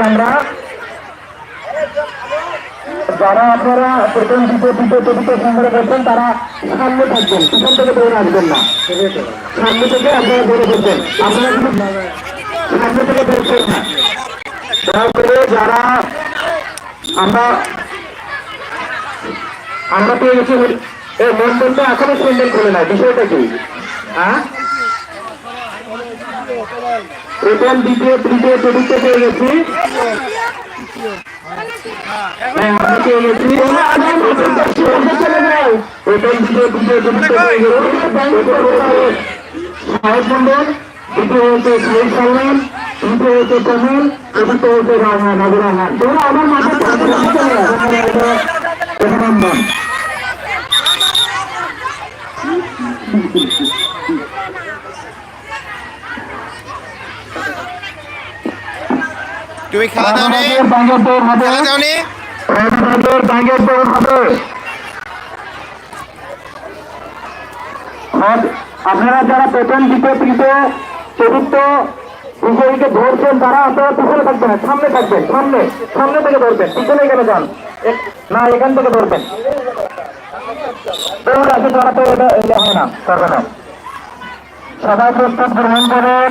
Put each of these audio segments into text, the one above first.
আমরা যারা আপনারা প্রথম দ্বিতীয় তৃতীয় চতুর্থ সংগ্রহ করছেন তারা সামনে থাকবেন পিছন থেকে দৌড়ে আসবেন না সামনে থেকে আপনারা দৌড়ে সামনে থেকে দৌড়ছেন না করে যারা আমরা আমরা পেয়ে গেছি। এই মন্ডলটা এখনও সুন্দর করে না বিষয়টা কি? হ্যাঁ? প্রথম, দ্বিতীয়, তৃতীয়, চতুর্থ পেয়ে গেছি। হ্যাঁ। প্রথম দ্বিতীয়, তৃতীয়, চতুর্থ পেয়ে গেছি। সাহেব মন্ডল, দ্বিতীয় হচ্ছে সাহেব সালমান, তৃতীয় তুমি খেলা দাও নি। খেলা দাও নি। আপনারা যারা প্রথম দ্বিতীয় তৃতীয় চতুর্থ বিজয়ীকে ধরছেন তারা আপনারা পিছনে থাকবেন সামনে থাকবেন সামনে সামনে থেকে ধরবেন পিছনে এখানে যান? না এখান থেকে ধরবেন। দৌড় আছে তারা তো এটা হয় না করবে না। সবাই প্রস্তুত গ্রহণ করেন।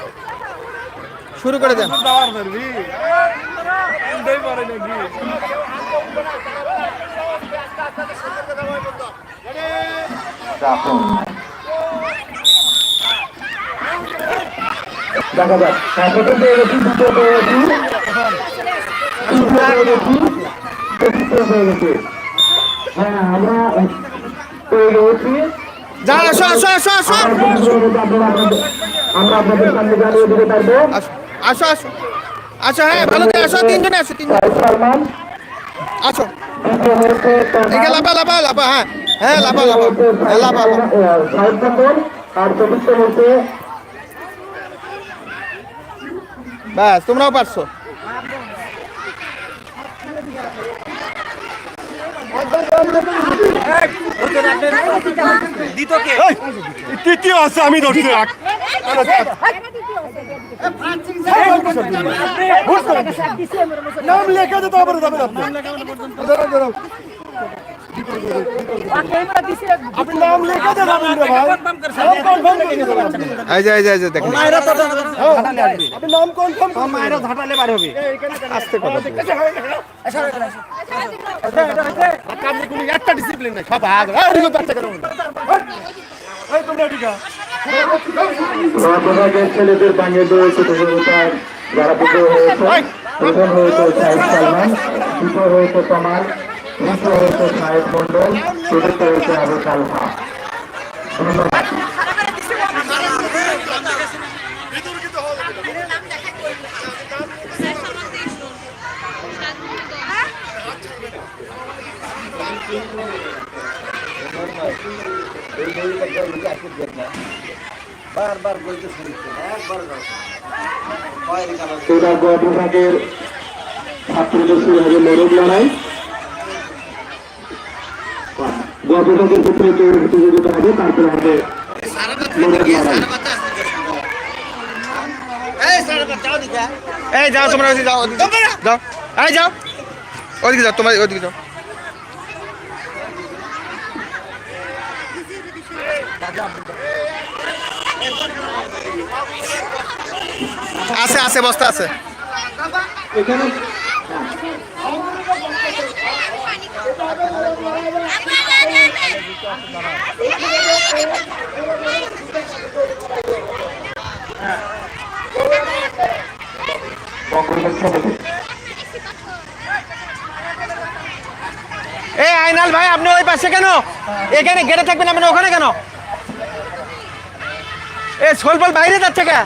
শুরু করে দেন। দেখা যাক হ্যাঁ, আমরা আমরা আপনাদের সামনে জানিয়ে দিতে পারব আসো আসো আসো হ্যাঁ ভালো করে আসো তিনজনে আসো তিনজন আসো দ্বিতীয় একে লাফা লাফা লাফা হ্যাঁ হ্যাঁ লাফা লাফা হ্যাঁ লাফা ব্যাস তোমরাও পারছ তৃতীয় আছে আমি ধরছি নাম লেখা দিতে হবে আপনি। আপনি নাম লেখা দিয়ে যাবেন ভাই আপনি। এই যে এই যে এই যে দেখেন আপনি নাম কনফার্ম মায়েরা ঝাঁটালে বার হবে আস্তে কথা একটা ডিসিপ্লিন নাই সব আগ এই তোমরা এদিকে বিভাগের ছেলেদের বাঙে রয়েছে প্রতিযোগিতায় যারা বিজয় হয়েছে প্রথম হয়েছে সাহেব সালমান দ্বিতীয় হয়েছে কামাল তৃতীয় হয়েছে সাহেব মন্ডল চতুর্থ হয়েছে আবু সালমা ধন্যবাদ। এবার গ বিভাগের ছাত্রদের শুরু হবে মোরগ লড়াই। গ বিভাগের ক্ষেত্রে দৌড় প্রতিযোগিতা হবে তারপরে হবে এই যাও তোমরা ওদিকে যাও যাও। এই যাও। ওদিকে যাও তোমরা ওদিকে যাও। আছে আছে বস্তা আছে। এখানে এই আইনাল ভাই আপনি ওই পাশে কেন? এখানে গেটে থাকবেন আপনি ওখানে কেন? এ সোলপল বাইরে যাচ্ছে কে?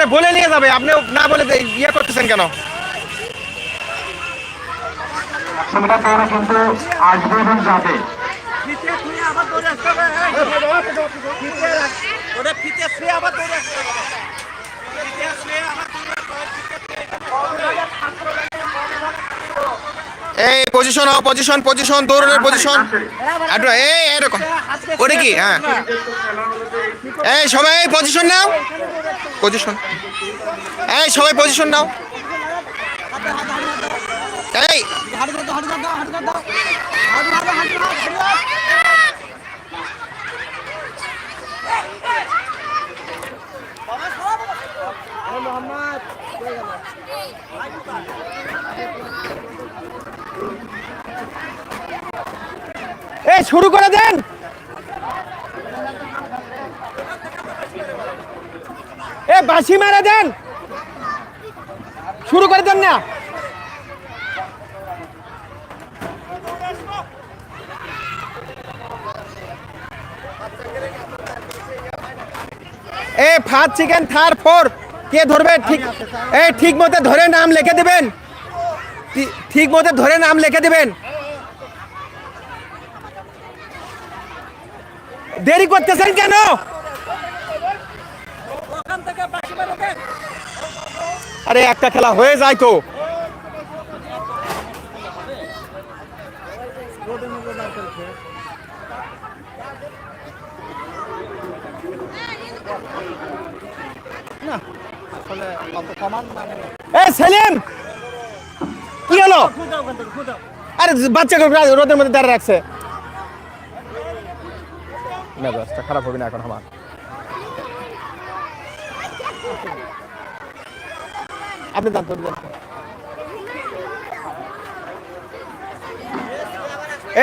সেটা বলে নিয়ে যাবে আপনি না বলে ইয়ে করতেছেন কেন? সেটা তারা কিন্তু আসবে এবং যাবে। এই পজিশন হও পজিশন পজিশন দৌড়ের পজিশন এই এরকম। ওটা কি? হ্যাঁ। এই সবাই পজিশন নাও। পজিশন এই সবাই পজিশন নাও। এই। এই শুরু করে দেন। বাঁশি মেরে দেন। শুরু করে দেন না। এ ফার্স্ট চিকেন থার ফোর। কে ধরবে? ঠিক এই ঠিক মতো ধরে নাম লিখে দেবেন। ঠিক মতো ধরে নাম লিখে দেবেন। দেরি করতেছেন কেন? আরে, একটা খেলা হয়ে যায় তো। সেলিম! কি আরে রোদের মধ্যে দাঁড়িয়ে রাখছে। খারাপ হবে না এখন আমার। আপনি দান করে দেন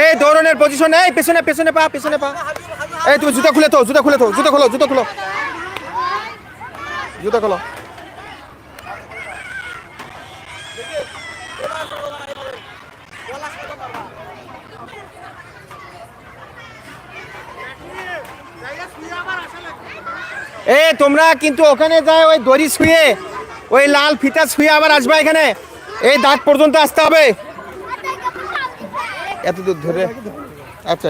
এই দৌড়নের পজিশন এই পেছনে পেছনে পা পেছনে পা। এই তুমি জুতো খুলে তো জুতো খুলে তো জুতো খোলো জুতো খোলো। জুতো খোলো। এ, তোমরা কিন্তু ওখানে যায় ওই দড়ি শুয়ে ওই লাল ফিতা শুয়ে আবার আসবে এখানে। এই দাঁত পর্যন্ত আসতে হবে। এত দূর ধরে। আচ্ছা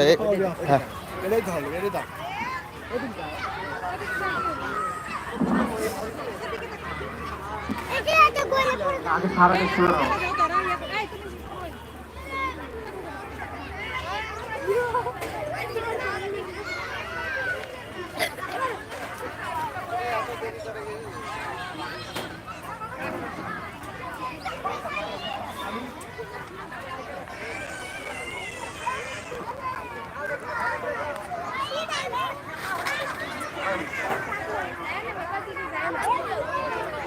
হ্যাঁ।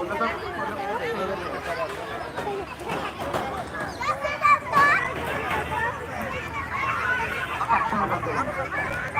Thank you.